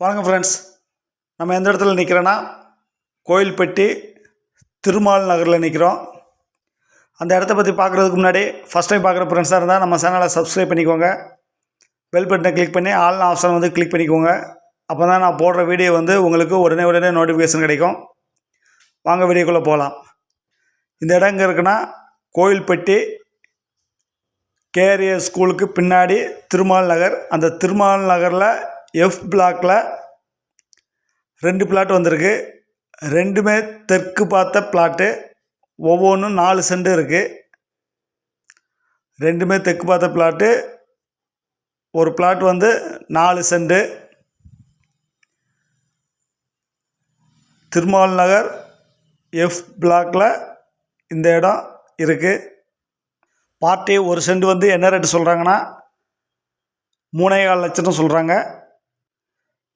வணக்கம் ஃப்ரெண்ட்ஸ் நம்ம எந்த இடத்துல நிற்கிறோன்னா கோயில்பட்டி திருமால் நகரில் நிற்கிறோம் அந்த இடத்த பற்றி பார்க்குறதுக்கு முன்னாடி ஃபஸ்ட் டைம் பார்க்குற ஃப்ரெண்ட்ஸாக இருந்தால் நம்ம சேனலை சப்ஸ்கிரைப் பண்ணிக்கோங்க. பெல் பட்டனை கிளிக் பண்ணி ஆல் ஆப்ஷன் வந்து கிளிக் பண்ணிக்கோங்க. அப்போ தான் நான் போடுற வீடியோ வந்து உங்களுக்கு உடனே உடனே நோட்டிஃபிகேஷன் கிடைக்கும். வாங்க வீடியோக்குள்ளே போகலாம் இந்த இடம் எங்கே இருக்குன்னா கோயில்பட்டி கேஆர்ஏ ஸ்கூலுக்கு பின்னாடி திருமால் நகர். அந்த திருமால் நகரில் எஃப் பிளாக்கில் ரெண்டு பிளாட் வந்திருக்கு. ரெண்டுமே தெற்கு பார்த்த பிளாட்டு ஒவ்வொன்றும் நாலு செண்டு இருக்குது ரெண்டுமே தெற்கு பார்த்த பிளாட்டு ஒரு பிளாட் வந்து நாலு செண்டு திருமால் நகர் எஃப் பிளாக்கில் இந்த இடம் இருக்குது பார்ட்டி ஒரு செண்டு வந்து என்ன ரேட்டு சொல்கிறாங்கன்னா மூணே கால் லட்சம் சொல்கிறாங்க